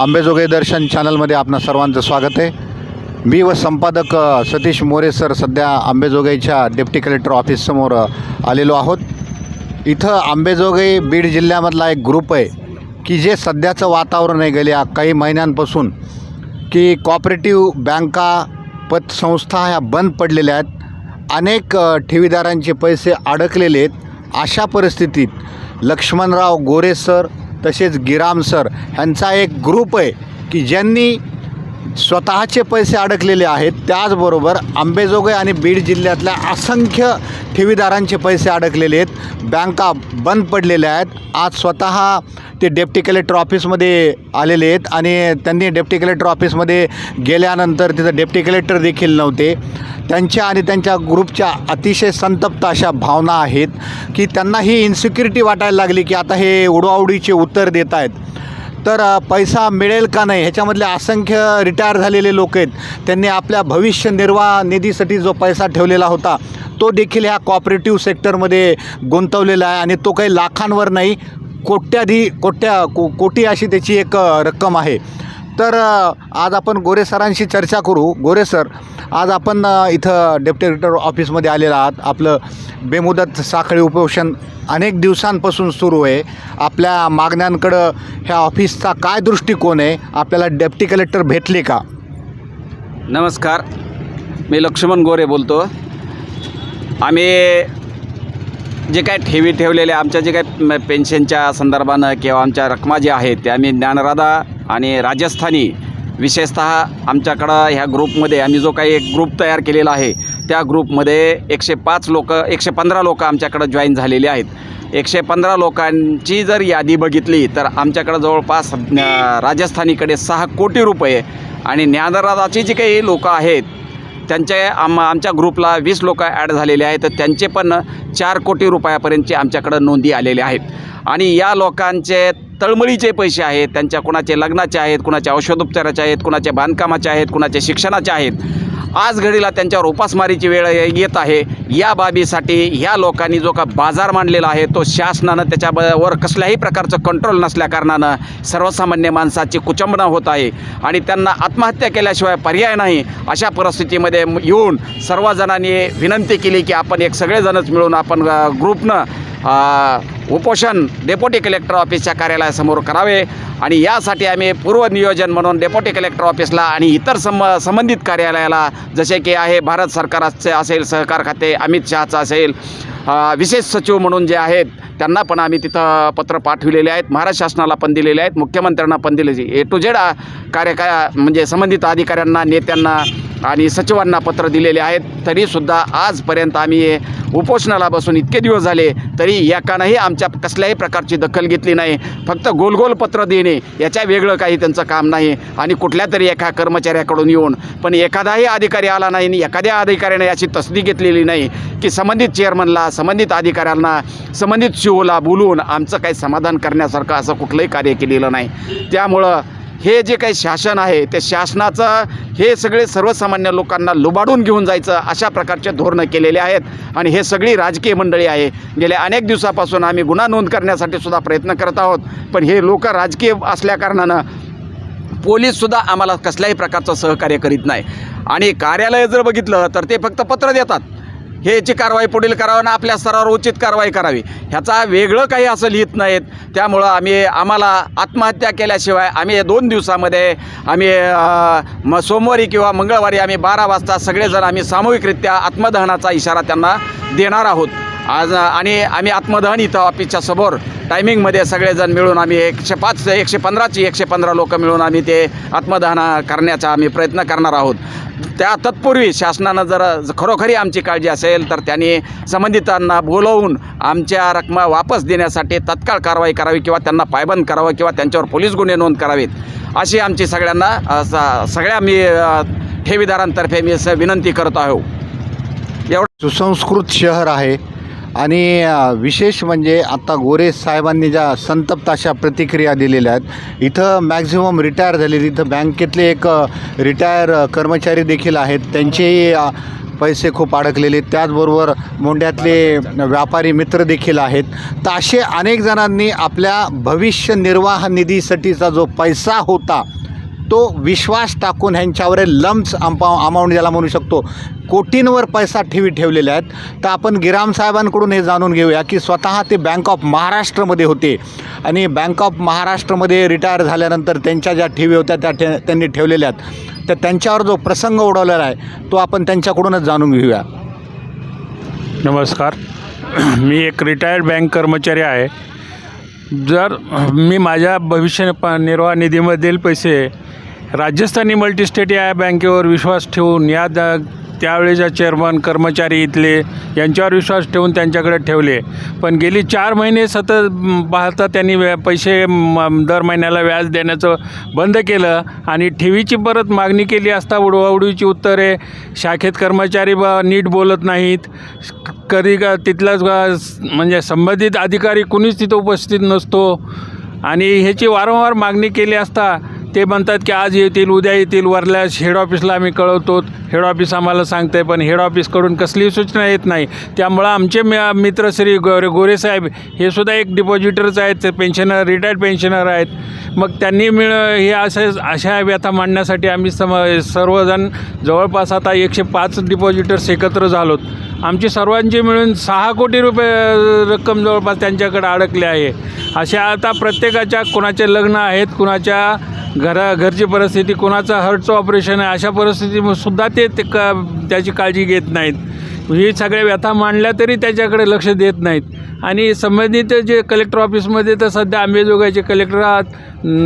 आंबेजोगाई दर्शन चॅनलमध्ये आपणा सर्वांचं स्वागत आहे. मी व संपादक सतीश मोरे सर सध्या आंबेजोगाईच्या डेप्टी कलेक्टर ऑफिससमोर आलेलो आहोत. इथं आंबेजोगाई बीड जिल्ह्यामधला एक ग्रुप आहे की जे सध्याचं वातावरण आहे गेल्या काही महिन्यांपासून की कॉपरेटिव्ह बँका पतसंस्था ह्या बंद पडलेल्या आहेत. अनेक ठेवीदारांचे पैसे अडकलेले आहेत. अशा परिस्थितीत लक्ष्मणराव गोरे सर तसेच गिराम सर ह्यांचा एक ग्रुप आहे की ज्यांनी स्वतःचे पैसे अडकलेले आहेत. त्याचबरोबर आंबेजोगाई आणि बीड जिल्ह्यातल्या असंख्य ठेवीदारांचे पैसे अडकलेले आहेत. बँका बंद पडलेल्या आहेत. आज स्वतः ते डेप्टी कलेक्टर ऑफिसमध्ये आलेले आहेत आणि त्यांनी डेप्टी कलेक्टर ऑफिसमध्ये गेल्यानंतर तिथं डेप्टी कलेक्टर देखील नव्हते. त्यांच्या आणि त्यांच्या ग्रुपच्या अतिशय संतप्त अशा भावना आहेत की त्यांना ही इन्सिक्युरिटी वाटायला लागली की आता हे उडवाउडीचे उत्तर देत आहेत. तर पैसा मिळेल का नाही? ह्याच्यामधले असंख्य रिटायर झालेले लोक आहेत. त्यांनी आपल्या भविष्य निर्वाह निधीसाठी जो पैसा ठेवलेला होता तो देखील ह्या कॉपरेटिव्ह सेक्टरमध्ये गुंतवलेला आहे आणि तो काही लाखांवर नाही कोट्याधी कोट्या को कोटी अशी त्याची एक रक्कम आहे. तर आज आपण गोरे सरांशी चर्चा करू. गोरे सर आज आपण इथं डेप्टी कलेक्टर ऑफिसमध्ये आलेलं आहात. आपलं बेमुदत साखळी उपोषण अनेक दिवसांपासून सुरू आहे. आपल्या मागण्यांकडं ह्या ऑफिसचा काय दृष्टिकोन आहे? आपल्याला डेप्टी कलेक्टर भेटले का? नमस्कार. मी लक्ष्मण गोरे बोलतो. आम्ही जे काय ठेवी ठेवलेले आमच्या जे काय पेन्शनच्या संदर्भानं किंवा आमच्या रकमा ज्या आहेत त्या आम्ही ज्ञानराधा आणि राजस्थानी विशेषतः आमच्याकडं ह्या ग्रुपमध्ये आम्ही जो काही एक ग्रुप तयार केलेला आहे त्या ग्रुपमध्ये एकशे पाच लोक एकशे पंधरा लोकं आमच्याकडं जॉईन झालेले आहेत. एकशे पंधरा लोकांची जर यादी बघितली तर आमच्याकडं जवळपास राजस्थानीकडे सहा कोटी रुपये आणि ज्ञानराधाची जी काही लोकं आहेत त्यांचे आम आमच्या ग्रुपला वीस लोक ॲड झालेले आहेत तर त्यांचे पण चार कोटी रुपयापर्यंतचे आमच्याकडं नोंदी आलेल्या आहेत. आणि या लोकांचे तळमळीचे पैसे आहेत त्यांच्या कुणाचे लग्नाचे आहेत कुणाचे औषधोपचाराचे आहेत कुणाचे बांधकामाचे आहेत कुणाचे शिक्षणाचे आहेत. आज घडीला त्यांच्यावर उपासमारीची वेळ येत आहे. या बाबीसाठी ह्या लोकांनी जो का बाजार मांडलेला आहे तो शासनानं त्याच्यावर कसल्याही प्रकारचं कंट्रोल नसल्याकारणानं सर्वसामान्य माणसाची कुचंबना होत आहे. आणि त्यांना आत्महत्या केल्याशिवाय पर्याय नाही अशा परिस्थितीमध्ये येऊन सर्वजणांनी विनंती केली की आपण एक सगळेजणच मिळून आपण ग्रुपनं उपोषण डेप्युटी कलेक्टर ऑफिसच्या कार्यालयासमोर करावे आणि यासाठी आम्ही पूर्वनियोजन म्हणून डेप्युटी कलेक्टर ऑफिसला आणि इतर सम संबंधित कार्यालयाला जसे की आहे भारत सरकारचे असेल सहकार खाते अमित शहाचं असेल विशेष सचिव म्हणून जे आहेत त्यांना पण आम्ही तिथं पत्र पाठविलेले आहेत महाराष्ट्र शासनाला पण दिलेले आहेत मुख्यमंत्र्यांना पण दिलेले ए टू झेड कार्यका म्हणजे संबंधित अधिकाऱ्यांना नेत्यांना आणि सचिवांना पत्र दिलेले आहेत. तरीसुद्धा आजपर्यंत आम्ही उपोषणाला बसून इतके दिवस झाले तरी एकानंही आमच्या कसल्याही प्रकारची दखल घेतली नाही. फक्त गोलगोल पत्र देणे याच्या वेगळं काही त्यांचं काम नाही. आणि कुठल्या तरी एका कर्मचाऱ्याकडून येऊन पण एखादाही अधिकारी आला नाही आणि एखाद्या अधिकाऱ्याने याची तसदी घेतलेली नाही की संबंधित चेअरमनला संबंधित अधिकाऱ्यांना संबंधित शिवला बोलून आमचं काही समाधान करण्यासारखं असं कुठलंही कार्य केलेलं नाही. त्यामुळं हे जे काही शासन आहे त्या शासनाचं हे सगळे सर्वसामान्य लोकांना लुबाडून घेऊन जायचं अशा प्रकारचे धोरणं केलेले आहेत. आणि हे सगळी राजकीय मंडळी आहे. गेल्या अनेक दिवसापासून आम्ही गुन्हा नोंद करण्यासाठी सुद्धा प्रयत्न करत आहोत. पण हे लोक राजकीय असल्याकारणानं पोलीससुद्धा आम्हाला कसल्याही प्रकारचं सहकार्य करीत नाही. आणि कार्यालय जर बघितलं तर ते फक्त पत्र देतात. हे याची कारवाई पुढील करावं आणि आपल्या स्तरावर उचित कारवाई करावी ह्याचा वेगळं काही असं लिहित नाहीत. त्यामुळं आम्ही आम्हाला आत्महत्या केल्याशिवाय आम्ही या दोन दिवसामध्ये आम्ही म सोमवारी किंवा मंगळवारी आम्ही बारा वाजता सगळेजण आम्ही सामूहिकरित्या आत्मदहनाचा इशारा त्यांना देणार आहोत. आज आणि आम्ही आत्मदहन इथं ऑफिसच्या समोर. टायमिंगमध्ये सगळेजण मिळून आम्ही एकशे पाच एकशे पंधराची एकशे पंधरा लोक मिळून आम्ही ते आत्मदहन करण्याचा आम्ही प्रयत्न करणार आहोत. त्या तत्पूर्वी शासनानं जर खरोखरी आमची काळजी असेल तर त्यांनी संबंधितांना बोलवून आमच्या रकमा वापस देण्यासाठी तत्काळ कारवाई करावी किंवा त्यांना पायबंद करावं किंवा त्यांच्यावर पोलीस गुन्हे नोंद करावेत अशी आमची सगळ्यांना सगळ्या मी ठेवीदारांतर्फे मी असं विनंती करत आहो. एवढं सुसंस्कृत शहर आहे. आणि विशेष म्हणजे आत्ता गोरे साहेबांनी ज्या संतप्त अशा प्रतिक्रिया दिलेल्या आहेत इथं मॅक्झिमम रिटायर झालेली इथं बँकेतले एक रिटायर कर्मचारी देखील आहेत त्यांचेही पैसे खूप अडकलेले त्याचबरोबर मोंड्यातले व्यापारी मित्र देखील आहेत. तर असे अनेक जणांनी आपल्या भविष्य निर्वाह निधीसाठीचा जो पैसा होता तो विश्वास टाकून ह्यांच्यावर लम्स अंपा अमाऊंट ज्याला म्हणू शकतो. कोटींवर पैसा ठेवी ठेवलेल्या आहेत. तर आपण गिराम साहेबांकडून हे जाणून घेऊया की स्वतः ते बँक ऑफ महाराष्ट्रमध्ये होते. आणि बँक ऑफ महाराष्ट्रमध्ये रिटायर झाल्यानंतर त्यांच्या ज्या ठेवी होत्या त्या ठे त्यांनी ठेवलेल्या आहेत. तर त्यांच्यावर जो प्रसंग उडवलेला आहे तो आपण त्यांच्याकडूनच जाणून घेऊया. नमस्कार. मी एक रिटायर्ड बँक कर्मचारी आहे. जर मी माझ्या भविष्य प निर्वाह निधीमधील पैसे राजस्थानी मल्टीस्टेट या बँकेवर विश्वास ठेवून या द त्यावेळेच्या चेअरमन कर्मचारी इथले यांच्यावर विश्वास ठेवून त्यांच्याकडे ठेवले. पण गेली चार महिने सतत पाहता त्यांनी व्या पैसे म, दर महिन्याला व्याज देण्याचं बंद केलं आणि ठेवीची परत मागणी केली असता उडवाउडीची उत्तरे शाखेत कर्मचारी ब नीट बोलत नाहीत. कधी का तिथलाच म्हणजे संबंधित अधिकारी कुणीच तिथं उपस्थित नसतो. आणि ह्याची वारंवार मागणी केली असता ते म्हणतात की आज येतील उद्या येतील वरल्यास हेड ऑफिसला आम्ही कळवतो. हेड ऑफिस आम्हाला सांगते पण हेड ऑफिसकडून कसलीही सूचना येत नाही. त्यामुळं आमचे म- मित्र श्री गोरे गोरेसाहेब हे सुद्धा एक डिपॉझिटरच आहेत ते पेन्शनर रिटायर्ड पेन्शनर आहेत. मग त्यांनी मिळ हे असे अशा व्यथा मांडण्यासाठी आम्ही सम सर्वजण जवळपास आता एकशे पाच डिपॉझिटर्स एकत्र झालोत. आमची सर्वांची मिळून सहा कोटी रुपये रक्कम जवळपास त्यांच्याकडे अडकली आहे. अशा आता प्रत्येकाच्या कुणाचे लग्न आहेत कुणाच्या घरा घरची परिस्थिती कुणाचं हार्टचं ऑपरेशन आहे अशा परिस्थितीसुद्धा ते ते क त्याची काळजी घेत नाहीत. ही सगळ्या व्यथा मांडल्या तरी त्याच्याकडे लक्ष देत नाहीत. आणि संबंधित जे कलेक्टर ऑफिसमध्ये तर सध्या आंबेजोगाईचे कलेक्टर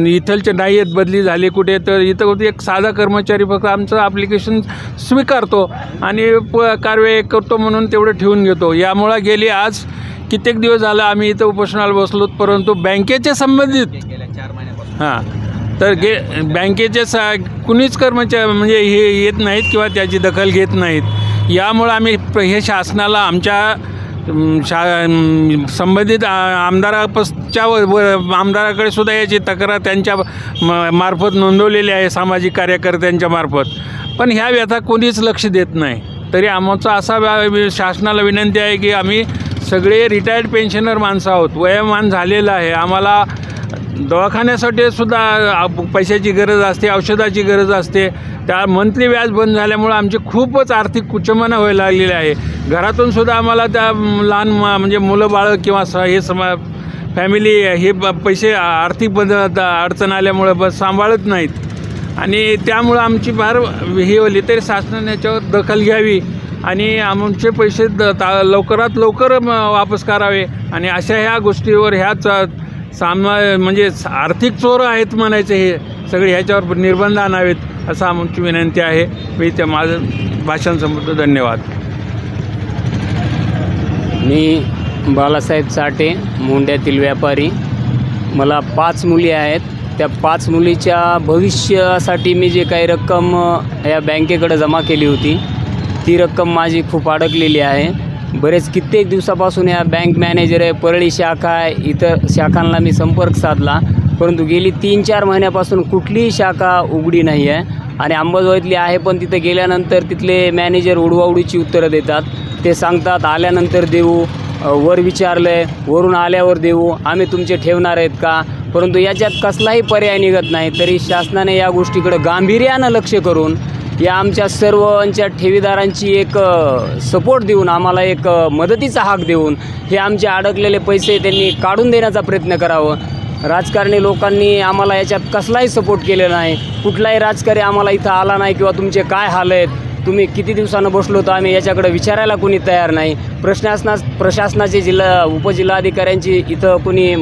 इथलचे नाही आहेत बदली झाले कुठे तर. इथं एक साधा कर्मचारी फक्त आमचं ॲप्लिकेशन स्वीकारतो आणि प कारवाई करतो म्हणून तेवढं ठेवून घेतो. यामुळं गेली आज कित्येक दिवस झालं आम्ही इथं उपोषणाला बसलोत परंतु बँकेचे संबंधित हां. तर गे बँकेचे सा कुणीच कर्मचारी म्हणजे हे येत नाहीत किंवा त्याची दखल घेत नाहीत. यामुळं आम्ही हे शासनाला आमच्या शा संबंधित आमदारापसच्या व व- आमदाराकडे सुद्धा याची तक्रार त्यांच्या म- मार्फत नोंदवलेली आहे सामाजिक कार्यकर्त्यांच्या मार्फत. पण ह्या व्यथा कोणीच लक्ष देत नाही. तरी आमचा असा व्या- शासनाला विनंती आहे की आम्ही सगळे रिटायर्ड पेन्शनर माणसं आहोत. वयमान झालेलं आहे. आम्हाला दवाखान्यासाठी सुद्धा पैशाची गरज असते औषधाची गरज असते. त्या मंथली व्याज बंद झाल्यामुळं आमची खूपच आर्थिक कुचमना व्हायला लागलेली आहे. घरातून सुद्धा आम्हाला त्या लहान म्हणजे मुलं बाळं किंवा स हे समा फॅमिली हे ब- पैसे आर्थिक बंद अडचण आल्यामुळं बस सांभाळत नाहीत. आणि त्यामुळं आमची फार हे होली तरी शासनाने याच्यावर दखल घ्यावी आणि आमचे पैसे द ता लवकरात लवकर वापस करावे. आणि अशा ह्या गोष्टीवर ह्याच सामना म्हणजे आर्थिक चोर आहेत म्हणायचे हे सगळे ह्याच्यावर निर्बंध आणावेत असं आमची विनंती आहे. मी त्या माझं भाषण संपवतो धन्यवाद. मी बालासाहेब साठे मोंड्यातील व्यापारी. मला पाच मुली आहेत. त्या पाच मुलीच्या भविष्यासाठी मी जे काही रक्कम या बँकेकडे जमा केली होती ती रक्कम माझी खूप अडकलेली आहे. बरेच कित्येक दिवसापासून या बँक मॅनेजर आहे परळी शाखा आहे इतर शाखांना मी संपर्क साधला. परंतु गेली तीन चार महिन्यापासून कुठलीही शाखा उघडी नाही आहे. आणि अंबाजोईतली आहे पण तिथं गेल्यानंतर तिथले मॅनेजर उडवाउडीची उत्तरं देतात. ते सांगतात आल्यानंतर देऊ वर विचारलं आहे वरून आल्यावर देऊ आम्ही तुमचे ठेवणार आहेत का? परंतु याच्यात कसलाही पर्याय निघत नाही तरी शासनाने या गोष्टीकडं गांभीर्यानं लक्ष करून या आमच्या सर्वांच्या ठेवीदारांची एक सपोर्ट देऊन आम्हाला एक मदतीचा हाक देऊन हे आमचे अडकलेले पैसे त्यांनी काढून देण्याचा प्रयत्न करावं. राजकारणी लोकांनी आम्हाला याच्यात कसलाही सपोर्ट केलेला नाही. कुठलाही राजकारणी आम्हाला इथं आला नाही किंवा तुमचे काय हाल आहेत तुम्ही किती दिवसानं बसलो तर आम्ही याच्याकडे विचारायला कोणी तयार नाही. प्रशासना प्रशासनाचे जिल्हा उपजिल्हाधिकाऱ्यांची इथं कुणी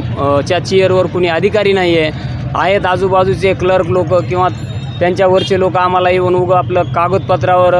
च्या चेअरवर कुणी अधिकारी नाही आहे आहेत आजूबाजूचे क्लर्क लोक किंवा त्यांच्यावरचे लोक आम्हाला येऊन उगं आपलं कागदपत्रावर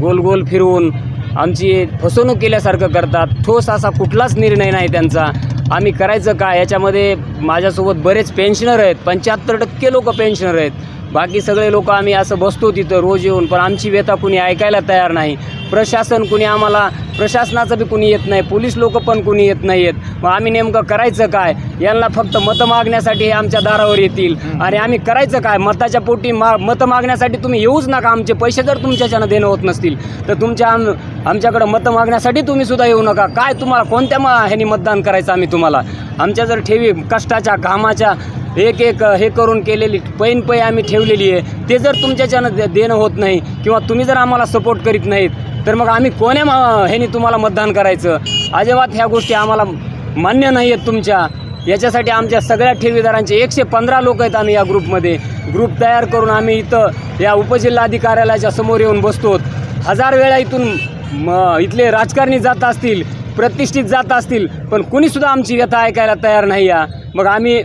गोल गोल फिरवून आमची फसवणूक केल्यासारखं करतात. ठोस असा कुठलाच निर्णय नाही त्यांचा. आम्ही करायचं काय? याच्यामध्ये माझ्यासोबत बरेच पेन्शनर आहेत. पंच्याहत्तर टक्के लोक पेन्शनर आहेत. बाकी सगळे लोक आम्ही असं बसतो तिथं रोज येऊन पण आमची व्यथा कुणी ऐकायला तयार नाही. प्रशासन कुणी आम्हाला प्रशासनाचं बी कुणी येत नाही पोलीस लोक पण कुणी येत नाही आहेत मग आम्ही नेमकं करायचं काय? यांना फक्त मतं मागण्यासाठी हे आमच्या दारावर येतील. आणि आम्ही करायचं काय? मताच्या पोटी मा मतं मागण्यासाठी तुम्ही येऊच नका. आमचे पैसे जर तुमच्याच्यानं देणं होत नसतील तर तुमच्या आम आमच्याकडं मतं मागण्यासाठी तुम्ही सुद्धा येऊ नका. काय तुम्हाला कोणत्या मा ह्यानी मतदान करायचं आम्ही तुम्हाला? आमच्या जर ठेवी कष्टाच्या घामाच्या एक एक हे करून केलेली पैन पै आम्ही ठेवलेली आहे. ते जर तुमच्याच्यानं दे देणं होत नाही किंवा तुम्ही जर आम्हाला सपोर्ट करीत नाहीत तर मग आम्ही कोण्या मा- ह्यानी तुम्हाला मतदान करायचं? अजिबात ह्या गोष्टी आम्हाला मान्य नाही आहेत तुमच्या. याच्यासाठी आमच्या सगळ्या ठेवीदारांचे एकशे पंधरा लोक आहेत आम्ही या ग्रुपमध्ये. ग्रुप तयार करून आम्ही इथं या उपजिल्हाधिकारी कार्यालयाच्या समोर येऊन बसतो. हजार वेळा इथून इथले राजकारणी जात असतील प्रतिष्ठित जात असतील पण कुणीसुद्धा आमची व्यथा ऐकायला तयार नाही या. मग आम्ही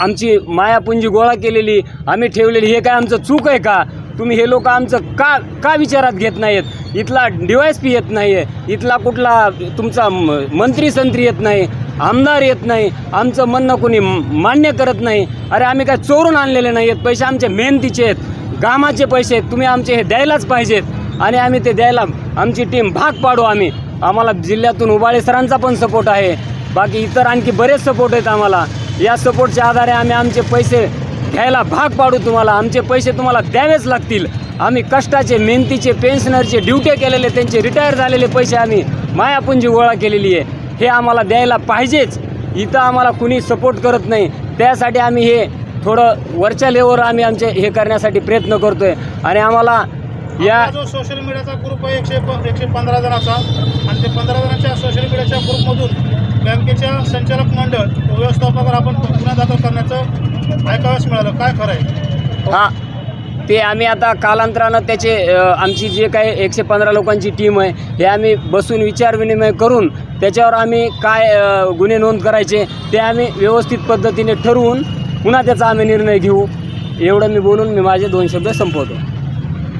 आमची मायापुंजी गोळा केलेली आम्ही ठेवलेली हे काय आमचं चूक आहे का? तुम्ही हे लोक आमचं का का विचारात घेत नाहीत? इथला डिवायस पी येत नाही आहे इथला कुठला तुमचा म- मंत्री संत्री येत नाही आमदार येत नाही आमचं म्हणणं कोणी मान्य करत नाही. अरे आम्ही काय चोरून आणलेले नाही आहेत पैसे आमचे मेहनतीचे आहेत कामाचे पैसे आहेत तुम्ही आमचे हे द्यायलाच पाहिजेत. आणि आम्ही ते द्यायला आमची टीम भाग पाडू आम्ही. आम्हाला जिल्ह्यातून उबाळे सरांचा पण सपोर्ट आहे. बाकी इतर आणखी बरेच सपोर्ट आहेत आम्हाला. या सपोर्टच्या आधारे आम्ही आमचे पैसे घ्यायला भाग पाडू तुम्हाला. आमचे पैसे तुम्हाला द्यावेच लागतील. आम्ही कष्टाचे मेहनतीचे पेन्शनरचे ड्युटे केलेले त्यांचे रिटायर झालेले पैसे आम्ही मायापुंजी गोळा केलेली आहे. हे आम्हाला द्यायला पाहिजेच. इथं आम्हाला कुणी सपोर्ट करत नाही. त्यासाठी आम्ही हे थोडं वरच्या लेवलवर आम्ही आमचे हे करण्यासाठी प्रयत्न करतो आहे आणि आम्हाला या जो सोशल मीडियाचा ग्रुप आहे एकशे एकशे पंधरा जणांचा. आणि ते पंधरा जणांच्या सोशल मीडियाच्या ग्रुपमधून बँकेच्या संचालक मंडळ व्यवस्थापकावर आपण गुन्हा दाखल करण्याचं ऐकावयास मिळालं. काय खरं आहे? हा ते आम्ही आता कालांतरानं त्याचे आमची जे काही एकशे पंधरा लोकांची टीम आहे हे आम्ही बसून विचारविनिमय करून त्याच्यावर आम्ही काय गुन्हे नोंद करायचे ते आम्ही व्यवस्थित पद्धतीने ठरवून पुन्हा त्याचा आम्ही निर्णय घेऊ. एवढं मी बोलून मी माझे दोन शब्द संपवतो.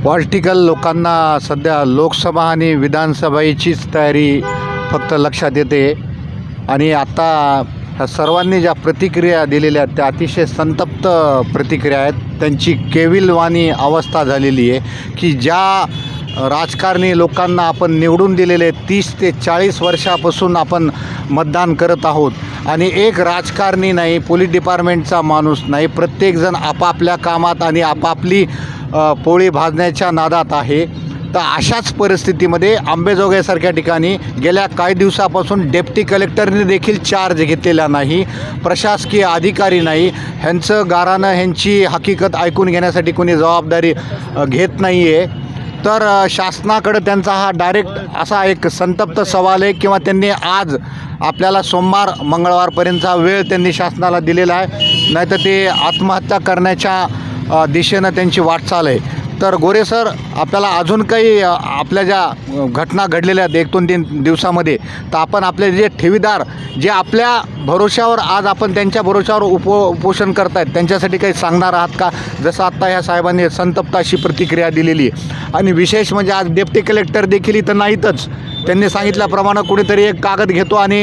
पॉलिटिकल लोकांना सध्या लोकसभा आणि विधानसभेचीच तयारी फक्त लक्षात येते. आणि आता ह्या सर्वांनी ज्या प्रतिक्रिया दिलेल्या आहेत त्या अतिशय संतप्त प्रतिक्रिया आहेत. त्यांची केविलवाणी अवस्था झालेली आहे की ज्या राजकारणी लोकांना आपण निवडून दिलेले तीस ते चाळीस वर्षापासून आपण मतदान करत आहोत. आणि एक राजकारणी नाही पोलीस डिपार्टमेंटचा माणूस नाही प्रत्येकजण आपापल्या कामात आणि आपापली पोळी भाजण्याच्या नादात आहे. तर अशाच परिस्थितीमध्ये आंबेजोगाईसारख्या ठिकाणी गेल्या काही दिवसापासून डेप्टी कलेक्टरने देखील चार्ज घेतलेला नाही प्रशासकीय अधिकारी नाही. ह्यांचं गारानं ह्यांची हकीकत ऐकून घेण्यासाठी कोणी जबाबदारी घेत नाही आहे तर शासनाकडे शासनाकडं त्यांचा हा डायरेक्ट असा एक संतप्त सवाल आहे किंवा त्यांनी आज आपल्याला सोमवार मंगळवारपर्यंतचा वेळ त्यांनी शासनाला दिलेला आहे. नाहीतर ते आत्महत्या करण्याच्या दिशेनं त्यांची वाटचाल आहे. तर गोरे सर आपल्याला अजून काही आपल्या ज्या घटना घडलेल्या आहेत एक दोन तीन दिवसामध्ये तर आपण आपले जे ठेवीदार जे आपल्या भरोश्यावर आज आपण त्यांच्या भरोश्यावर उपो उपोषण करतायत त्यांच्यासाठी काही सांगणार आहात का? जसं आत्ता ह्या साहेबांनी संतप्त अशी प्रतिक्रिया दिलेली आहे. आणि विशेष म्हणजे आज डेप्टी कलेक्टर देखील इथं नाहीतच. त्यांनी सांगितल्याप्रमाणे कुणीतरी एक कागद घेतो आणि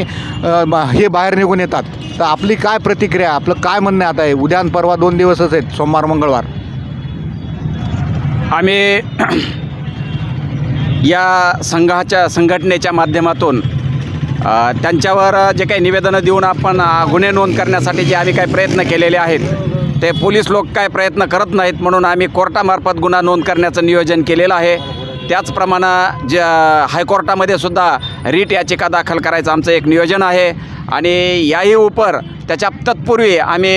हे बाहेर निघून येतात. तर आपली काय प्रतिक्रिया आपलं काय म्हणणं आता? आहे उद्यान परवा दोन दिवसच आहेत सोमवार मंगळवार. आम्ही या संघाच्या संघटनेच्या माध्यमातून त्यांच्यावर जे काही निवेदनं देऊन आपण गुन्हे नोंद करण्यासाठी जे आम्ही काही प्रयत्न केलेले आहेत ते पोलीस लोक काय प्रयत्न करत नाहीत म्हणून आम्ही कोर्टामार्फत गुन्हा नोंद करण्याचं नियोजन केलेलं आहे. त्याचप्रमाणे ज हायकोर्टामध्ये सुद्धा रीट याचिका दाखल करायचं आमचं एक नियोजन आहे. आणि याही उपर त्याच्या तत्पूर्वी आम्ही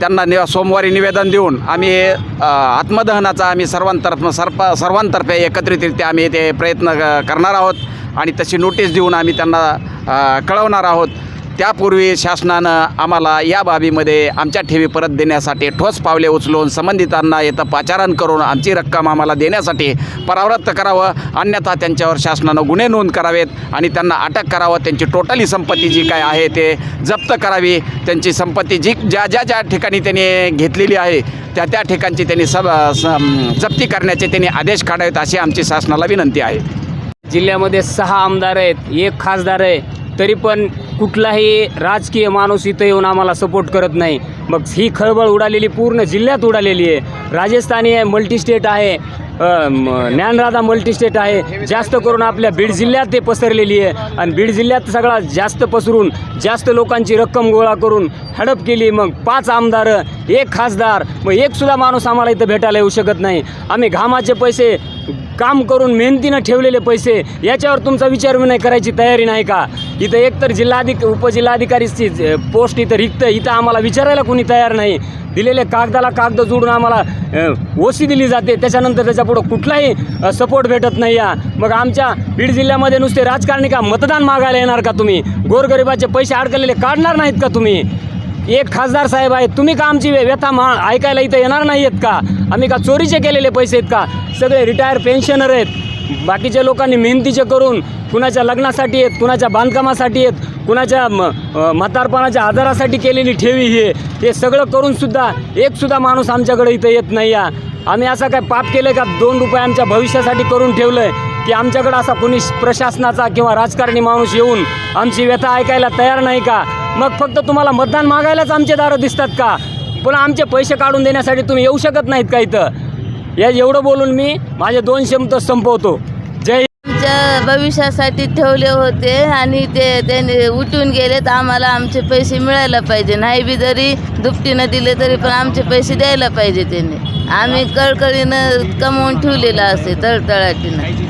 त्यांना नि सोमवारी निवेदन देऊन आम्ही आत्मदहनाचा आम्ही सर्वांतर्फ सर्प सर्वांतर्फे एकत्रितरित्या आम्ही ते प्रयत्न करणार आहोत. आणि तशी नोटीस देऊन आम्ही त्यांना कळवणार आहोत. त्यापूर्वी शासनानं आम्हाला या बाबीमध्ये आमच्या ठेवी परत देण्यासाठी ठोस पावले उचलून संबंधितांना येतं पाचारण करून आमची रक्कम आम्हाला देण्यासाठी परावृत्त करावं. अन्यथा त्यांच्यावर शासनानं गुन्हे नोंद करावेत आणि त्यांना अटक करावं. त्यांची टोटली संपत्ती जी काय आहे ते जप्त करावी. त्यांची संपत्ती जी ज्या ज्या ज्या ठिकाणी त्यांनी घेतलेली आहे त्या त्या ठिकाणची त्यांनी सब जप्ती करण्याचे त्यांनी आदेश काढावेत अशी आमची शासनाला विनंती आहे. जिल्ह्यामध्ये सहा आमदार आहेत एक खासदार आहे तरी पण कुठलाही राजकीय माणूस इथं येऊन आम्हाला सपोर्ट करत नाही. मग ही खळबळ उडालेली पूर्ण जिल्ह्यात उडालेली आहे. राजस्थानी आहे मल्टीस्टेट आहे. अ, ज्ञानराधा मल्टीस्टेट आहे. जास्त करून आपल्या बीड जिल्ह्यात ते पसरलेली आहे. आणि बीड जिल्ह्यात सगळा जास्त पसरून जास्त लोकांची रक्कम गोळा करून हडप केली. मग पाच आमदार एक खासदार मग एकसुद्धा माणूस आम्हाला इथं भेटायला येऊ शकत नाही. आम्ही घामाचे पैसे काम करून मेहनतीनं ठेवलेले पैसे याच्यावर तुमचा विचार विनय करायची तयारी नाही का? इथं एकतर जिल्हा जिल्हाधिक उपजिल्हाधिकारीची पोस्ट इथं रिक्त इथं आम्हाला विचारायला कोणी तयार नाही. दिलेले कागदाला कागद जोडून आम्हाला ओसी दिली जाते. त्याच्यानंतर त्याच्यापुढं कुठलाही सपोर्ट भेटत नाही या. मग आमच्या बीड जिल्ह्यामध्ये नुसते राजकारणी का मतदान मागायला येणार का तुम्ही? गोरगरिबाचे पैसे अडकलेले काढणार नाहीत का तुम्ही? एक खासदार साहेब आहेत. तुम्ही का आमची व्यथा मा ऐकायला इथं येणार नाही आहेत का? आम्ही का चोरीचे केलेले पैसे आहेत का? सगळे रिटायर पेन्शनर आहेत. बाकीच्या लोकांनी मेहनतीचे करून कुणाच्या लग्नासाठी आहेत कुणाच्या बांधकामासाठी आहेत कुणाच्या म म्हातारपणाच्या आजारासाठी केलेली ठेवी हे हे सगळं करूनसुद्धा एकसुद्धा माणूस आमच्याकडे इथं येत नाही या. आम्ही असं काय पाप केलं का? दोन रुपये आमच्या भविष्यासाठी करून ठेवलं आहे की आमच्याकडं असा कोणी प्रशासनाचा किंवा राजकारणी माणूस येऊन आमची व्यथा ऐकायला तयार नाही का? मग फक्त तुम्हाला मतदान मागायलाच आमचे दारं दिसतात का? पुन्हा आमचे पैसे काढून देण्यासाठी तुम्ही येऊ शकत नाहीत का इथं? या एवढं बोलून मी माझे दोन शब्द संपवतो. आमच्या भविष्यासाठी ठेवले होते आणि ते त्यांनी उठून गेले तर आम्हाला आमचे पैसे मिळायला पाहिजे. नाही बी जरी दुपटीनं दिले तरी पण आमचे पैसे द्यायला पाहिजे त्यांनी. आम्ही कळकळीनं कमवून ठेवलेलं असते तळतळाटीनं.